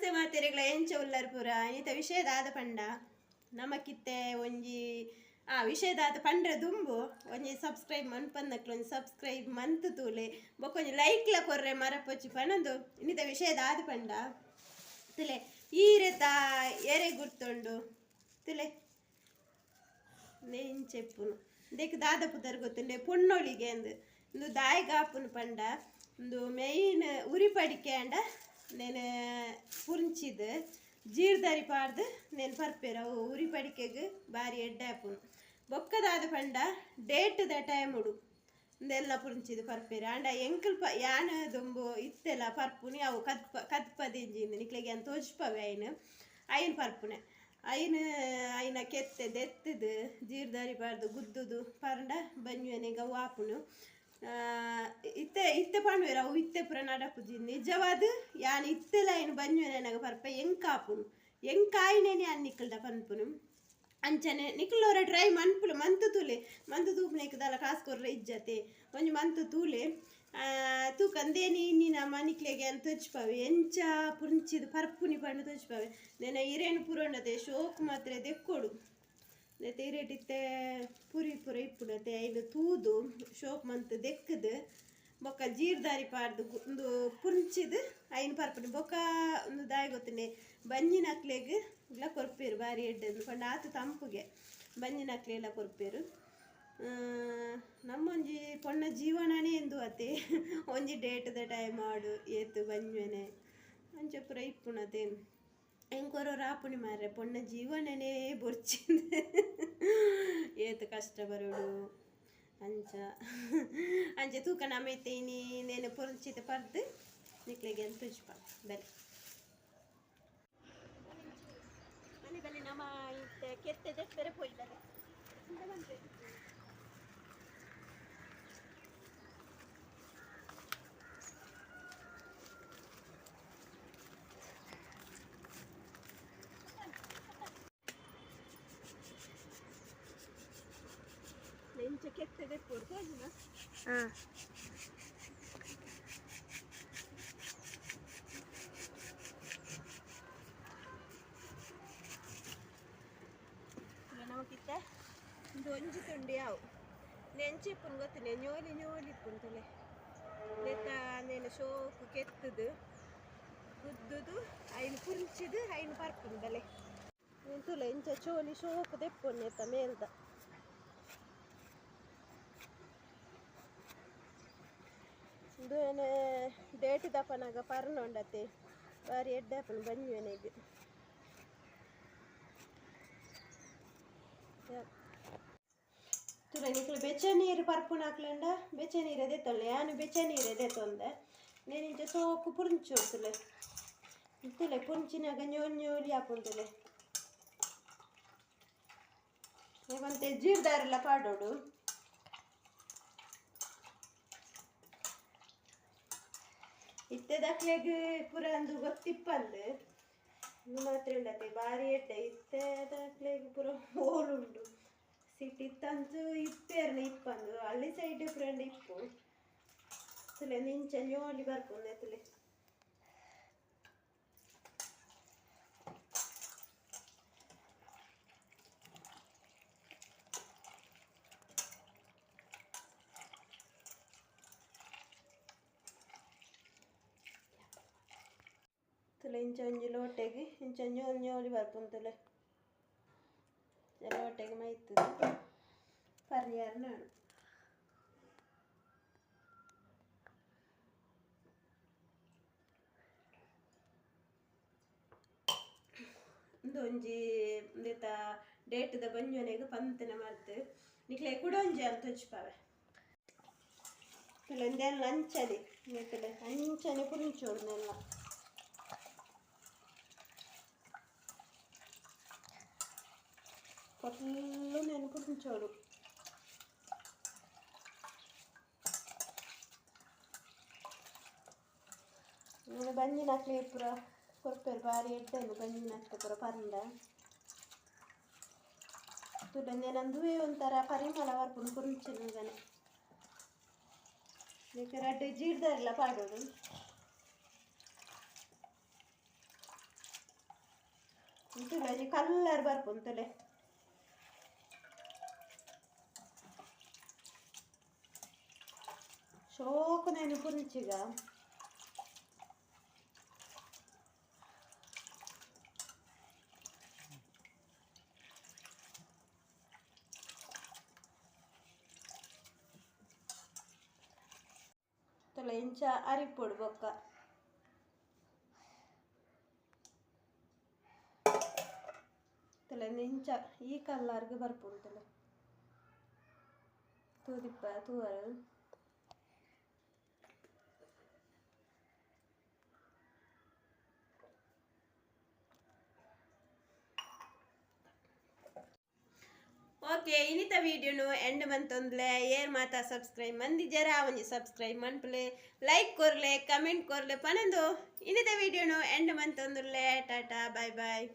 ನಮಸ್ತೆ ಮಾತೆರೆಗಳ ಎಂಚ ಉಲ್ಲರ್ ಪೂರ ಈತ ವಿಷಯದಾದ ಪಂಡ? ನಮಕಿತ್ತೆ ಒಂಜಿ, ಆ, ವಿಷಯದಾದ ಪಂಡ್ರೆ ದುಂಬು. ಒಂಜಿ ಸಬ್ಸ್ಕ್ರೈಬ್ ಮನ್ಪನ್ನಕ್ಲು ಒಂಜಿ ಸಬ್ಸ್ಕ್ರೈಬ್ ಮಂತ್ ತೂಲೆ. ಬೊಕ್ಕೊಂಜಿ ಲೈಕ್ಲ ಕೊರ್ರೆ ಮರಪೊಚ್ಚಿ ಪನಂದು ಇನ್ನಿತ ವಿಷಯದಾದ ಪಂಡ. ತುಲೆ, ಈ ರೆತ ಎರೆ ಗುರ್ತುಂಡು. ತುಲೆ ನೆಂಚೆಪ್ಪುನು ಚೆಪ್ಪುನು ದೇಕ್ ದಾದ ಪುದರ್ ಗೊತ್ತುಂಡೆ, ಪೊಣ್ಣೊಳಿಗೆ ಅಂದು. ಇಂದು ದಾಯಗಾಪುನು ಪಂಡ. ಇಂದು ಮೇಯ್ನ್ ಉರಿ ಪಡಿಕೆ ಅಂಡ. ನೆನೆ ಪುಂಚಿದು ಜೀರ್ದಾರಿ ಪಾಡ್ದು ನೆನ್ ಪರ್ಪೆರ ಉರಿ ಪಡಿಕೆಗೆ ಬಾರಿ ಎಡ್ಡಾಪುನು ಬೊಕ್ಕದಾದ ಪಂಡ ಡೇಟ್ದ ಟೈಮ್ ಉಡು. ಇದೆಲ್ಲ ಪುಂಚಿದು ಪರ್ಪೇರ. ಆಂಡ ಎಂಕಲ್ ಪ, ಯಾನ ದೊಂಬು ಇತ್ತೆಲ್ಲ ಪರ್ಪುನಿ, ಅವು ಕದ್ಪ ಕದ್ಪದಿಂಜಿಂದ ನಿಕ್ಲಿಗೆ ಅಂತ ತೋಜ್ಪವೆ ಅಯ್ನು ಅಯ್ಯನ ಪರ್ಪುನೆ. ಅಯ್ಯನ ಐನ ಕೆತ್ತೆ ದೆತ್ತದ, ಜೀರ್ದಾರಿ ಪಾಡ್ದು ಗುದ್ದುದು ಪಂಡ ಬಂಜುವನೆಗೆ ವಾಪುನು ಇತ್ತೆ ರಾವು ಅವು ಇತ್ತೆ ಪುರ ನಡಪುಜಿ ನಿಜವಾದ ಯಾನ್ ಇತ್ತೆಲ ಏನು ಬಂಜುವೆನೆನಗ ಪರ್ಪ ಎಂಕಾಪುನು ಎಂಕಾಯಿನೇನೆ ಅನ್ ನಿಕ್ಕಲ್ದ ಪನ್ಪುನು. ಅಂಚನೆ ನಿಕ್ಕಲೋರ ಡ್ರೈ ಮನ್ಪುಲು, ಮಂತು ತೂಲೆ. ಮಂತು ತೂಪನಿಕ್ಕದಲ್ಲ ಕಾಸು ಕೊರ್ರೆ ಇಜ್ಜತೆ. ಒಂಜಿ ಮಂತು ತೂಲೆ. ತೂಕಂದೇನಿ ನಮ್ಮ ಮನಿಕ್ಲೆಗೆ ಅಂತ ತೊಚ್ಪಾವೆ ಎಂಚ ಪುಂಚಿದು ಪರ್ಪುನಿ ಪಂಡು ತೊಚ್ಪಾವೆ ನೆನ ಇರೇನು ಪುರೋಂಡತೆ, ಶೋಕ್ ಮಾತ್ರ ದೆಕ್ಕೊಡು ನೆತೆ ಇರೇಟಿತ್ತೆ ಪುರಿ ಪುರ ಇಪ್ಪುಡತೆ, ಐದು ತೂದು. ಶೋಕ್ ಮಂತ್ ದೆಕ್ಕದು ಬೊಕ್ಕ ಜೀರ್ದಾರಿ ಪಾಡ್ದು ಗು- ಒಂದು ಪುಂಚಿದು ಐನ್ ಪರ್ಪುಡು, ಬೊಕ್ಕ ಒಂದು ದಾಯಿ ಗೊತ್ತನೆ ಬಂಜಿನ ಅಕ್ಲೆಗ್ ಇಲ್ಲ ಕೊರ್ಪೇರು ಬಾರಿ ಎಡ್ಡೆ ಪಂಡ ಆತು ತಂಪುಗೆ. ಬಂಜಿನ ಅಕ್ಲೆ ಎಲ್ಲ ಕೊರ್ಪೇರು ನಮ್ಮೊಂಜಿ ಪೊಣ್ಣ ಜೀವನನೇ ಎಂದು ಅತೆ ಒಂಜಿ ಡೇಟ್ದ ಟೈಮ್ ಆಡು, ಏತು ಬಂಜ್ವೆನೆ ಅಂಚ ಪುರ ಇಪ್ಪುಣತೆ. ಹೆಂಗೋರೋ ರಾಪುಣಿ ಮಾರ್ರೆ, ಪೊಣ್ಣ ಜೀವನನೇ ಬೊರ್ಚಿಂದ. ಏತು ಕಷ್ಟ ಬರೋಡು. ಅಂಚ ಅಂಚ ತೂಕ ನಮೈತೇನಿ ನೇನು ಪೊರ್ಚಿತ ಪರ್ದು ನಿಕ್ಲೆಗೆ ಅಂತ ತುಜ್ಪ ಬಲೆ ಮನೆ ಬಲೆ ನಮ್ಮ ಇತ್ತೆ ಕೆತ್ತೆ ದೆಕ್ಕರೆ ಪೋಯ್ಲದೆ ನೆಂಚ ಕೆತ್ತೆ ದೆಕ್ಕೊಡು ತೋಜಿನ ಹಾಂ ಒಂಜಿ ತುಂಡಿ ಯಾವು ನೆಂಚಿಪ್ಪುನ್ ಗೊತ್ತಿಲ್ಲ ñೋಲಿ ñೋಲಿ ಇಪ್ಪುಂತಲೆ ನೆತ್ತ ನೇನು ಶೋಕು ಕೆತ್ತದು ಉದ್ದುದು ಐನು ಕುಂಚಿದು ಐನು ಪರ್ಪುನ್ ಬಲೆ ಎಂತುಲ ಇಂಚ ಚೋಲಿ ಶೋಕು ದೆಪ್ಪುನ್ ನೆತ್ತ ಮೇಲ್ದ. ಇದು ಏನು ಡೇಟ್ ದಪ್ಪನಾಗ ಪರ್ನೊಂಡತೆ ಬಾರಿ ಎಡ್ಡಪ್ಪನ ಬಂಜುವೆನೆಗೆ ತುಲ ನಿಕ್ಲು ಬೆಚ್ಚ ನೀರು ಪರ್ಪುನ ಹಾಕ್ಲಂಡ? ಬೆಚ್ಚ ನೀರು ಎದೆತ್ತೊಳ್ಳೆ ಯಾನು ಬೆಚ್ಚ ನೀರು ಎದೆತ್ತೊಂದೆ ನೇನಿಂಚ ಸೋಕು ಪುಂಚು ತುಲೆ ತುಲೆ ಪುಂಚಿನಾಗ ñೋಲ್ ñೋಲಿ ಹಾಕೊಂತಲೆ ಇವಂತೆ ಜೀರ್ದಾರೆಲ್ಲ ಪಾಡೋಡು. ಇತ್ತೆದಕ್ಲೆಗ್ ಪೂರ ಅಂದು ಗೊತ್ತಿಪ್ಪಲ್ಲ. ಮಾತ್ರ ಉಂಡತೆ ಬಾರಿ ಎಡ್ಡೆ. ಇತ್ತೆದಕ್ಲೆಗ್ ಪೂರ ಓಲುಂಡು ಸಿಟಿ ತಂದು ಇಪ್ಪೇರ್ನ ಇಪ್ಪಂದು. ಹಳ್ಳಿ ಸೈಡ್ ಫ್ರೆಂಡ್ ಇಪ್ಪು. ತುಲೆ ನಿಂಚ ಬರ್ಪುಂದೆ ತುಲೆ. ತುಲೆ ಇಂಚ ಒಂಜಿ ಲೋಟೆಗೆ ಇಂಚ ñೋಲ್ ñೋಲಿ ಬರ್ಪುಂಡು ತುಲೆ ಲೋಟೆಗೆ ಮೈತುದು ಪರಿಯಾರ ನಾನು ಒಂದು ಒಂಜಿ ಇಂದೆತ ಡೇಟ್ದ ಬಂಜೊನೆಗ್ ಪಂತನ ಮರ್ತು ನಿಕ್ಲೆ ಕುಡೊಂಜಿ ಅಂತ ಹಚ್ಪಾವೆ ತುಲೆಂದೆಲ್ಲ ಅಂಚನೆ ನೆತ್ತಲೆ ಅಂಚನೆ ಪುರಿಂಚೋಡ್ನೆಲ್ಲ పొట్లు నేను పుట్టించాడు నేను ಬಂಜಿ ನಕ್ಲಿ ಪುರ ಕೊರ್ಪೇರು ಬಾರಿ ಎಡ್ಡೆನು ಬಂಜಿ ನಕ್ಲೆ ಪುರ ಪರಂದ ತುಡಂದೆ ನಂದುವೆ ಒಂಥರ ಪರಿಮಳ ಬರ್ಪುಂಡು ಕುರುಂಚಿನಗನೆ ಈಗ ರಡ್ಡು ಜೀರ್ದಾರಿಲ್ಲ ಪಾಡೋಡು ತುಳಜಿ ಕಲ್ಲರ್ ಬರ್ಪುಂತಲೆ ಶೋಕನೆನಪುರಿಚಿಗ ತೊಲೆಂಚ ಅರಿಪೊಡು ಬೊಕ್ಕ ತೊಲೆಂಚ ಈ ಕಲ್ಲರ್ಗೆ ಬರ್ಪುಂತಲೆ ತೂದಿಪ್ಪ ತೂವರು ಓಕೆ, ಇನ್ನಿತ ವಿಡಿಯೋನು ಎಂಡ್ ಮಂತೊಂದ್ಲೆ ಏರ್ ಮಾತಾ ಸಬ್ಸ್ಕ್ರೈಬ್ ಮಂದಿ ಜರ ಒಂಜಿ ಸಬ್ಸ್ಕ್ರೈಬ್ ಮನ್ಪಲೆ ಲೈಕ್ ಕೊರ್ಲೆ ಕಮೆಂಟ್ ಕೊರ್ಲೆ, ಪನಂದು ಇನ್ನಿತ ವಿಡಿಯೋನು ಎಂಡ್ ಮಂತೊಂದುರ್ಲೆ ಟಾಟಾ ಬಾಯ್ ಬಾಯ್